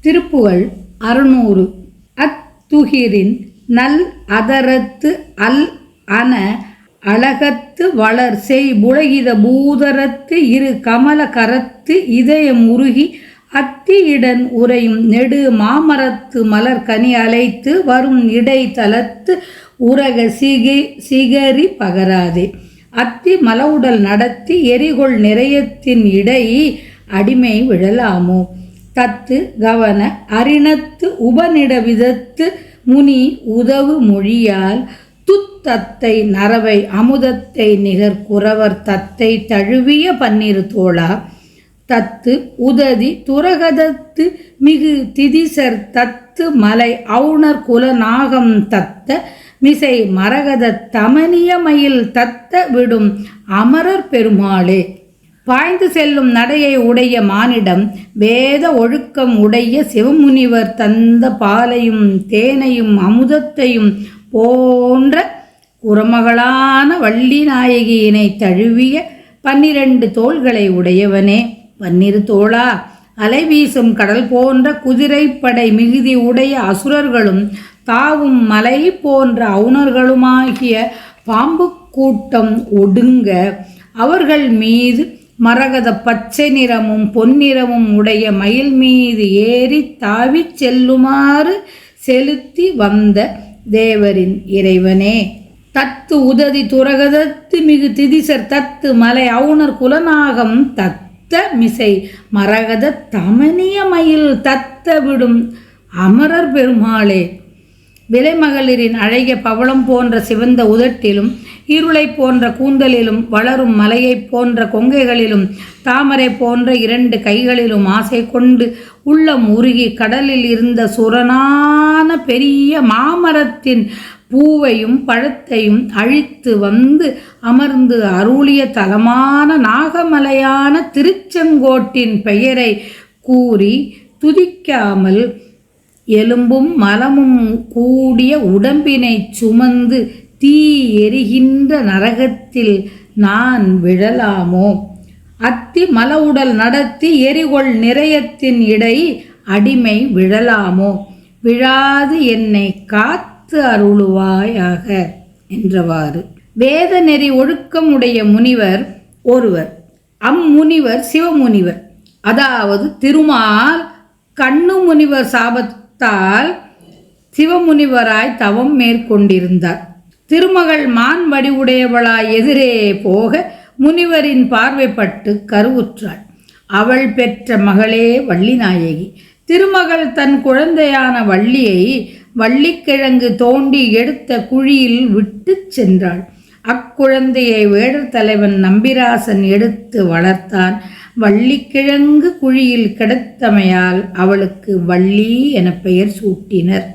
திருப்புகழ் அறுநூறு. அத்துகிரின் நல் அதரத்து அல் அன அழகத்து வளர் செய் புலகித பூதரத்து இரு கமல கரத்து இதயம் உருகி அத்தியிடன் உரையும் நெடு மாமரத்து மலர் கனி அலைத்து வரும் இடை தளத்து உரக சிகி சிகரி பகராதே. அத்தி மலவுடல் நடத்தி எரிகொள் நிறையத்தின் இடை அடிமை விழலாமோ. தத்து கவன அரிணத்து உபநிட விதத்து முனி உதவு மொழியால் துத்தத்தை நரவை அமுதத்தை நிகர் குறவர் தத்தை தழுவிய பன்னிரு தோழா. தத்து உததி துரகதத்து மிகு திதிசர் தத்து மலை அவுணர் குலநாகம் தத்த மிசை மரகத தமனியமயில் தத்த விடும் அமரர் பெருமாளே. பாய்ந்து செல்லும் நடையை உடைய மானிடம் வேத ஒழுக்கம் உடைய சிவமுனிவர் தந்த பாலையும் தேனையும் அமுதத்தையும் போன்ற குரமகளான வள்ளி நாயகியினை தழுவிய பன்னிரண்டு தோள்களை உடையவனே. பன்னிரு தோளா? அலை வீசும் கடல் போன்ற குதிரைப்படை மிகுதி உடைய அசுரர்களும் தாவும் மலை போன்ற அவுணர்களுமாகிய பாம்பு கூட்டம் ஒடுங்க அவர்கள் மீது மரகத பச்சை நிறமும் பொன்னிறமும் உடைய மயில் மீது ஏறி தாவிச் செல்லுமாறு செலுத்தி வந்த தேவரின் இறைவனே. தத்து உததி துரகதத்து மிகு திதிசர் தத்து மலை அவுணர் குலநாகம் தத்த மிசை மரகத தமனிய மயில் தத்த விடும் அமரர் பெருமாளே. விலைமகளிரின் அழகிய பவளம் போன்ற சிவந்த உதட்டிலும் இருளை போன்ற கூந்தலிலும் வளரும் மலையைப் போன்ற கொங்கைகளிலும் தாமரை போன்ற இரண்டு கைகளிலும் ஆசை கொண்டு உள்ளம் உருகி கடலில் இருந்த சுரனான பெரிய மாமரத்தின் பூவையும் பழத்தையும் அழித்து வந்து அமர்ந்து அருளிய தலமான நாகமலையான திருச்செங்கோட்டின் பெயரை கூறி துதிக்காமல் எலும்பும் மலமும் கூடிய உடம்பினை சுமந்து தீ எரிகின்ற நரகத்தில் நான் விழலாமோ? அத்தி மல உடல் நடத்தி எரிகொள் நிறையத்தின் இடை அடிமை விழலாமோ? விழாது என்னை காத்து அருளுவாயாக? என்றவாறு. வேத நெறி ஒழுக்கமுடைய முனிவர் ஒருவர். அம்முனிவர் சிவமுனிவர். அதாவது திருமால் கண்ணு முனிவர் சாபத் சாபத்தால் சிவமுனிவராய் தவம் மேற்கொண்டிருந்தார். திருமகள் மான் வடிவுடையவளாய் எதிரே போக முனிவரின் பார்வைப்பட்டு கருவுற்றாள். அவள் பெற்ற மகளே வள்ளிநாயகி. திருமகள் தன் குழந்தையான வள்ளியை வள்ளிக்கிழங்கு தோண்டி எடுத்த குழியில் விட்டு சென்றாள். அக்குழந்தையை வேடர் தலைவன் நம்பிராசன் எடுத்து வளர்த்தான். வள்ளிக்கிழங்கு குழியில் கிடத்தமையால் அவளுக்கு வள்ளி என பெயர் சூட்டினர்.